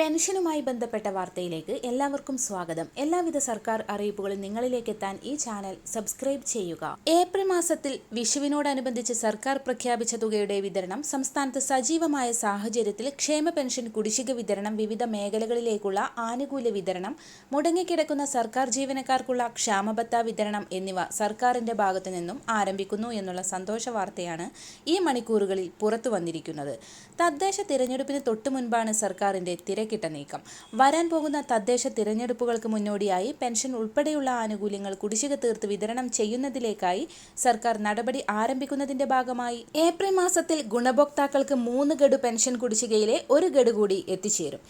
പെൻഷനുമായി ബന്ധപ്പെട്ട വാർത്തയിലേക്ക് എല്ലാവർക്കും സ്വാഗതം. എല്ലാവിധ സർക്കാർ അറിയിപ്പുകളും നിങ്ങളിലേക്ക് എത്താൻ ഈ ചാനൽ സബ്സ്ക്രൈബ് ചെയ്യുക. ഏപ്രിൽ മാസത്തിൽ വിഷുവിനോടനുബന്ധിച്ച് സർക്കാർ പ്രഖ്യാപിച്ച തുകയുടെ വിതരണം സംസ്ഥാനത്ത് സജീവമായ സാഹചര്യത്തിൽ ക്ഷേമ പെൻഷൻ കുടിശ്ശിക വിതരണം വിവിധ മേഖലകളിലേക്കുള്ള ആനുകൂല്യ വിതരണം മുടങ്ങിക്കിടക്കുന്ന സർക്കാർ ജീവനക്കാർക്കുള്ള ക്ഷാമബത്ത വിതരണം എന്നിവ സർക്കാരിന്റെ ഭാഗത്തു നിന്നും ആരംഭിക്കുന്നു എന്നുള്ള സന്തോഷ വാർത്തയാണ് ഈ മണിക്കൂറുകളിൽ പുറത്തു വന്നിരിക്കുന്നത് തദ്ദേശ തിരഞ്ഞെടുപ്പിന് തൊട്ടു മുൻപാണ് സർക്കാരിന്റെ തിരക്കിട്ട നീക്കം വരാൻ പോകുന്ന തദ്ദേശ തിരഞ്ഞെടുപ്പുകൾക്ക് മുന്നോടിയായി പെൻഷൻ ഉൾപ്പെടെയുള്ള ആനുകൂല്യങ്ങൾ കുടിശ്ശിക തീർത്ത് വിതരണം ചെയ്യുന്നതിലേക്കായി സർക്കാർ നടപടി ആരംഭിക്കുന്നതിന്റെ ഭാഗമായി ഏപ്രിൽ മാസത്തിൽ ഗുണഭോക്താക്കൾക്ക് മൂന്ന് ഗഡു പെൻഷൻ കുടിശ്ശികയിലെ ഒരു ഗഡു കൂടി എത്തിച്ചേരും.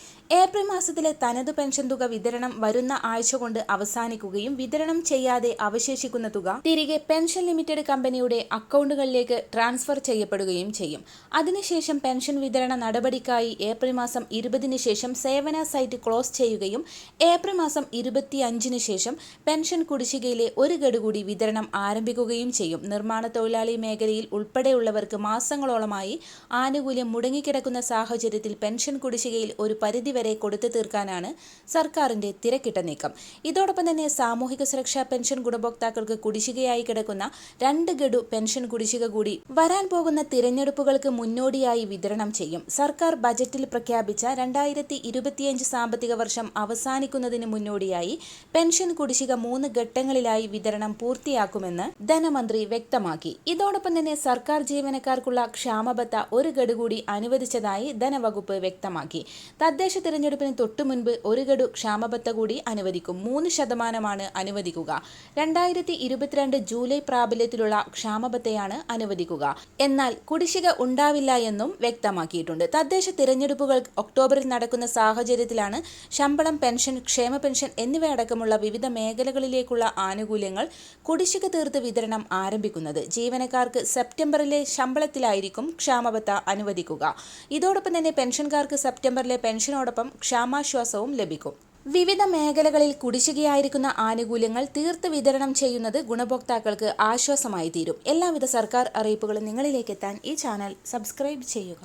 ഏപ്രിൽ മാസത്തിലെ തനതു പെൻഷൻ തുക വിതരണം വരുന്ന ആഴ്ച കൊണ്ട് അവസാനിക്കുകയും വിതരണം ചെയ്യാതെ അവശേഷിക്കുന്ന തുക തിരികെ പെൻഷൻ ലിമിറ്റഡ് കമ്പനിയുടെ അക്കൗണ്ടുകളിലേക്ക് ട്രാൻസ്ഫർ ചെയ്യപ്പെടുകയും ചെയ്യും. അതിനുശേഷം പെൻഷൻ വിതരണ നടപടിക്കായി ഏപ്രിൽ മാസം ഇരുപതിന് ശേഷം സേവന സൈറ്റ് ക്ലോസ് ചെയ്യുകയും ഏപ്രിൽ മാസം ഇരുപത്തിയഞ്ചിന് ശേഷം പെൻഷൻ കുടിശ്ശികയിലെ ഒരു ഗഡു കൂടി വിതരണം ആരംഭിക്കുകയും ചെയ്യും. നിർമ്മാണ തൊഴിലാളി മേഖലയിൽ ഉൾപ്പെടെയുള്ളവർക്ക് മാസങ്ങളോളമായി ആനുകൂല്യം മുടങ്ങിക്കിടക്കുന്ന സാഹചര്യത്തിൽ പെൻഷൻ കുടിശ്ശികയിൽ ഒരു പരിധിവരെ കൊടുത്തു തീർക്കാനാണ് സർക്കാരിന്റെ തിരക്കിട്ട നീക്കം. ഇതോടൊപ്പം തന്നെ സാമൂഹിക സുരക്ഷാ പെൻഷൻ ഗുണഭോക്താക്കൾക്ക് കുടിശ്ശികയായി കിടക്കുന്ന രണ്ട് ഗഡു പെൻഷൻ കുടിശ്ശിക കൂടി വരാൻ പോകുന്ന തിരഞ്ഞെടുപ്പുകൾക്ക് മുന്നോടിയായി വിതരണം ചെയ്യും. സർക്കാർ ബജറ്റിൽ പ്രഖ്യാപിച്ച രണ്ടായിരത്തി ഇരുപത്തിയഞ്ച് സാമ്പത്തിക വർഷം അവസാനിക്കുന്നതിന് മുന്നോടിയായി പെൻഷൻ കുടിശ്ശിക മൂന്ന് ഘട്ടങ്ങളിലായി വിതരണം പൂർത്തിയാക്കുമെന്ന് ധനമന്ത്രി വ്യക്തമാക്കി. ഇതോടൊപ്പം തന്നെ സർക്കാർ ജീവനക്കാർക്കുള്ള ക്ഷാമബത്ത ഒരു ഗഡു കൂടി അനുവദിച്ചതായി ധനവകുപ്പ് വ്യക്തമാക്കി. തദ്ദേശ തിരഞ്ഞെടുപ്പിന് തൊട്ടു മുൻപ് ഒരു ഗഡു ക്ഷാമബത്ത കൂടി അനുവദിക്കും. മൂന്ന് ശതമാനമാണ് അനുവദിക്കുക. രണ്ടായിരത്തി ഇരുപത്തിരണ്ട് ജൂലൈ പ്രാബല്യത്തിലുള്ള ക്ഷാമബത്തയാണ് അനുവദിക്കുക. എന്നാൽ കുടിശ്ശിക ഉണ്ടാവില്ല എന്നും വ്യക്തമാക്കിയിട്ടുണ്ട്. തദ്ദേശ തിരഞ്ഞെടുപ്പുകൾ ഒക്ടോബറിൽ നടക്കുന്ന സാഹചര്യത്തിലാണ് ശമ്പളം പെൻഷൻ ക്ഷേമ പെൻഷൻ എന്നിവയടക്കമുള്ള വിവിധ മേഖലകളിലേക്കുള്ള ആനുകൂല്യങ്ങൾ കുടിശ്ശിക തീർത്ത് വിതരണം ആരംഭിക്കുന്നത്. ജീവനക്കാർക്ക് സെപ്റ്റംബറിലെ ശമ്പളത്തിലായിരിക്കും ക്ഷാമബത്ത അനുവദിക്കുക. ഇതോടൊപ്പം തന്നെ പെൻഷൻകാർക്ക് സെപ്റ്റംബറിലെ പെൻഷനോടൊപ്പം ക്ഷാമാശ്വാസവും ലഭിക്കും. വിവിധ മേഖലകളിൽ കുടിശ്ശികയായിരിക്കുന്ന ആനുകൂല്യങ്ങൾ തീർത്ത് വിതരണം ചെയ്യുന്നത് ഗുണഭോക്താക്കൾക്ക് ആശ്വാസമായി തീരും. എല്ലാവിധ സർക്കാർ അറിയിപ്പുകളും നിങ്ങളിലേക്ക് എത്താൻ ഈ ചാനൽ സബ്സ്ക്രൈബ് ചെയ്യുക.